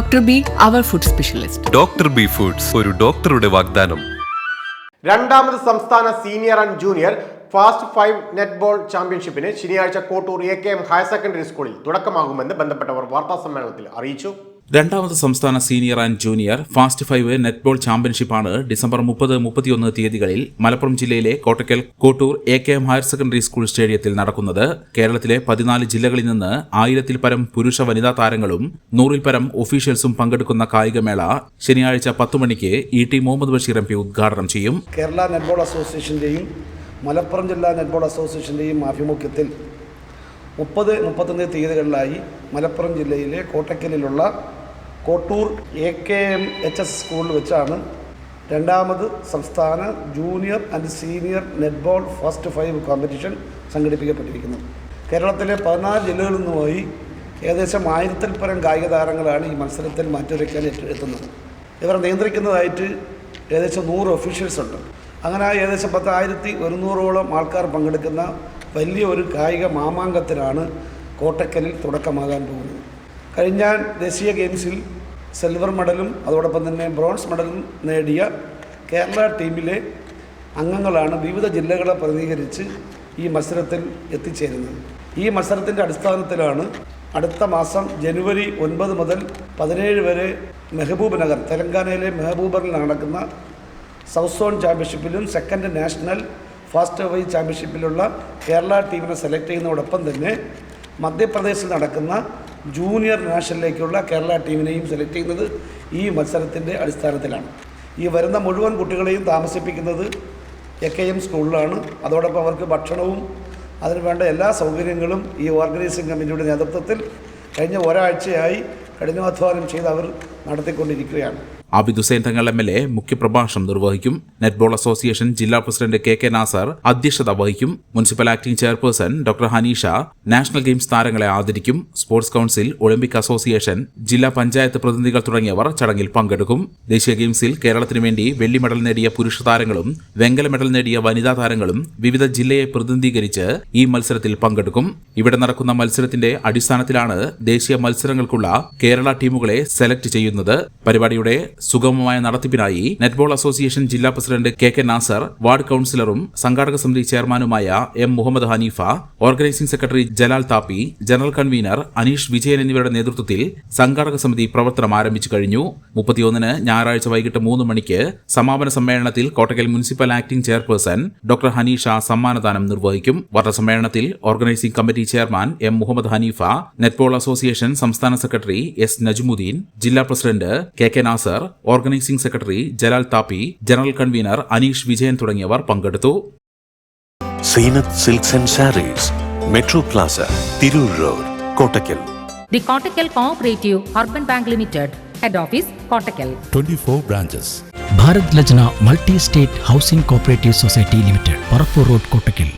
Dr. B food specialist doctor B foods ഒരു ഡോക്ടറുടെ വാഗ്ദാനം രണ്ടാമത് സംസ്ഥാന senior and junior fast five netball ചാമ്പ്യൻഷിപ്പിന് ശനിയാഴ്ച Kottur A K M higher secondary സ്കൂളിൽ തുടക്കമാകുമെന്ന് ബന്ധപ്പെട്ടവർ വാർത്താ സമ്മേളനത്തിൽ അറിയിച്ചു രണ്ടാമത് സംസ്ഥാന senior and junior fast five netball ചാമ്പ്യൻഷിപ്പാണ് December മുപ്പത് മുപ്പത്തിയൊന്ന് തീയതികളിൽ മലപ്പുറം ജില്ലയിലെ Kottakkal Kottur A K M higher secondary school സ്റ്റേഡിയത്തിൽ നടക്കുന്നത്. കേരളത്തിലെ പതിനാല് ജില്ലകളിൽ നിന്ന് ആയിരത്തിൽ പരം പുരുഷ വനിതാ താരങ്ങളും നൂറിൽ പരം ഒഫീഷ്യൽസും പങ്കെടുക്കുന്ന കായികമേള ശനിയാഴ്ച പത്തു മണിക്ക് E T Muhammad Basheer M P ഉദ്ഘാടനം ചെയ്യും. കേരള നെറ്റ്ബോൾ അസോസിയേഷന്റെയും മലപ്പുറം ജില്ലാ നെറ്റ്ബോൾ അസോസിയേഷന്റെയും ആഭിമുഖ്യത്തിൽ മുപ്പത് മുപ്പത്തൊന്ന് തീയതികളിലായി മലപ്പുറം ജില്ലയിലെ കോട്ടക്കലിലുള്ള Kottur A K M H S സ്കൂളിൽ വെച്ചാണ് രണ്ടാമത് സംസ്ഥാന junior and senior netball first five competition സംഘടിപ്പിക്കപ്പെട്ടിരിക്കുന്നത്. കേരളത്തിലെ പതിനാല് ജില്ലകളിൽ നിന്നുമായി ഏകദേശം ആയിരത്തിൽ പരം കായിക താരങ്ങളാണ് ഈ മത്സരത്തിൽ മാറ്റുരയ്ക്കാൻ എത്തുന്നത്. ഇവരെ നിയന്ത്രിക്കുന്നതായിട്ട് ഏകദേശം നൂറ് ഒഫീഷ്യൽസ് ഉണ്ട്. അങ്ങനെ ഏകദേശം പത്തായിരത്തി ഒരുന്നൂറോളം ആൾക്കാർ പങ്കെടുക്കുന്ന വലിയ ഒരു കായിക മാമാങ്കത്തിനാണ് കോട്ടക്കലിൽ തുടക്കമാകാൻ പോകുന്നത്. കഴിഞ്ഞ ദേശീയ ഗെയിംസിൽ സിൽവർ മെഡലും അതോടൊപ്പം തന്നെ ബ്രോൺസ് മെഡലും നേടിയ കേരള ടീമിലെ അംഗങ്ങളാണ് വിവിധ ജില്ലകളെ പ്രതിനിധീകരിച്ച് ഈ മത്സരത്തിൽ എത്തിച്ചേരുന്നത്. ഈ മത്സരത്തിന്റെ അടിസ്ഥാനത്തിലാണ് അടുത്ത മാസം ജനുവരി ഒൻപത് മുതൽ പതിനേഴ് വരെ മെഹബൂബ് നഗർ തെലങ്കാനയിലെ മെഹബൂബറിൽ നടക്കുന്ന സൗത്ത് സോൺ ചാമ്പ്യൻഷിപ്പിലും സെക്കൻഡ് നാഷണൽ ഫാസ്റ്റ് വൈ ചാമ്പ്യൻഷിപ്പിലുള്ള കേരള ടീമിനെ സെലക്ട് ചെയ്യുന്നതോടൊപ്പം തന്നെ മധ്യപ്രദേശിൽ നടക്കുന്ന ജൂനിയർ നാഷണലിലേക്കുള്ള കേരള ടീമിനെയും സെലക്ട് ചെയ്യുന്നത് ഈ മത്സരത്തിന്റെ അടിസ്ഥാനത്തിലാണ്. ഈ വരുന്ന മുഴുവൻ കുട്ടികളെയും താമസിപ്പിക്കുന്നത് എ കെ എം സ്കൂളിലാണ് അതോടൊപ്പം അവർക്ക് ഭക്ഷണവും അതിന് വേണ്ട എല്ലാ സൗകര്യങ്ങളും ഈ ഓർഗനൈസിംഗ് കമ്മിറ്റിയുടെ നേതൃത്വത്തിൽ കഴിഞ്ഞ ഒരാഴ്ചയായി കഠിനാധ്വാനം ചെയ്ത് അവർ നടത്തിക്കൊണ്ടിരിക്കുകയാണ്. Abid Hussain Thangal M L A മുഖ്യപ്രഭാഷണം നിർവഹിക്കും. നെറ്റ്ബോൾ അസോസിയേഷൻ ജില്ലാ പ്രസിഡന്റ് കെ കെ നാസർ അധ്യക്ഷത വഹിക്കും. Municipal acting chairperson doctor Hanisha national games താരങ്ങളെ ആദരിക്കും. സ്പോർട്സ് കൌൺസിൽ ഒളിമ്പിക് അസോസിയേഷൻ ജില്ലാ പഞ്ചായത്ത് പ്രതിനിധികൾ തുടങ്ങിയവർ ചടങ്ങിൽ പങ്കെടുക്കും. ദേശീയ ഗെയിംസിൽ കേരളത്തിനു വേണ്ടി വെള്ളി മെഡൽ നേടിയ പുരുഷ താരങ്ങളും വെങ്കല മെഡൽ നേടിയ വനിതാ താരങ്ങളും വിവിധ ജില്ലയെ പ്രതിനിധീകരിച്ച് ഈ മത്സരത്തിൽ പങ്കെടുക്കും. ഇവിടെ നടക്കുന്ന മത്സരത്തിന്റെ അടിസ്ഥാനത്തിലാണ് ദേശീയ മത്സരങ്ങൾക്കുള്ള കേരള ടീമുകളെ സെലക്ട് ചെയ്യുന്നത്. പരിപാടിയുടെ സുഗമമായ നടത്തിപ്പിനായി നെറ്റ്ബോൾ അസോസിയേഷൻ ജില്ലാ president K K Nasar ward കൌൺസിലറും സംഘാടക സമിതി ചെയർമാനുമായ M Muhammad Hanifa organising secretary Jalal Thappi general convener Aneesh Vijayan എന്നിവരുടെ നേതൃത്വത്തിൽ സംഘാടക സമിതി പ്രവർത്തനം ആരംഭിച്ചു കഴിഞ്ഞു. മുപ്പത്തിയൊന്നിന് ഞായറാഴ്ച വൈകിട്ട് മൂന്ന് മണിക്ക് സമാപന സമ്മേളനത്തിൽ Kottakkal municipal acting chairperson doctor Hanisha സമ്മാനദാനം നിർവഹിക്കും. സമ്മേളനത്തിൽ organising committee chairman M Muhammad Hanifa netball association സംസ്ഥാന സെക്രട്ടറി എസ് നജ്മുദ്ദീൻ ജില്ലാ president K K Nasar organising secretary Jalal Thappi general convener Aneesh Vijayan തുടങ്ങിയവർ പങ്കെടുത്തു Zeenath silks and sarees metro plaza Tirur road Kottakkal The Kottakkal Cooperative Urban Bank Limited, Head Office, Kottakkal. 24 branches. Bharat Lajna multi state housing cooperative society limited Parappur road Kottakkal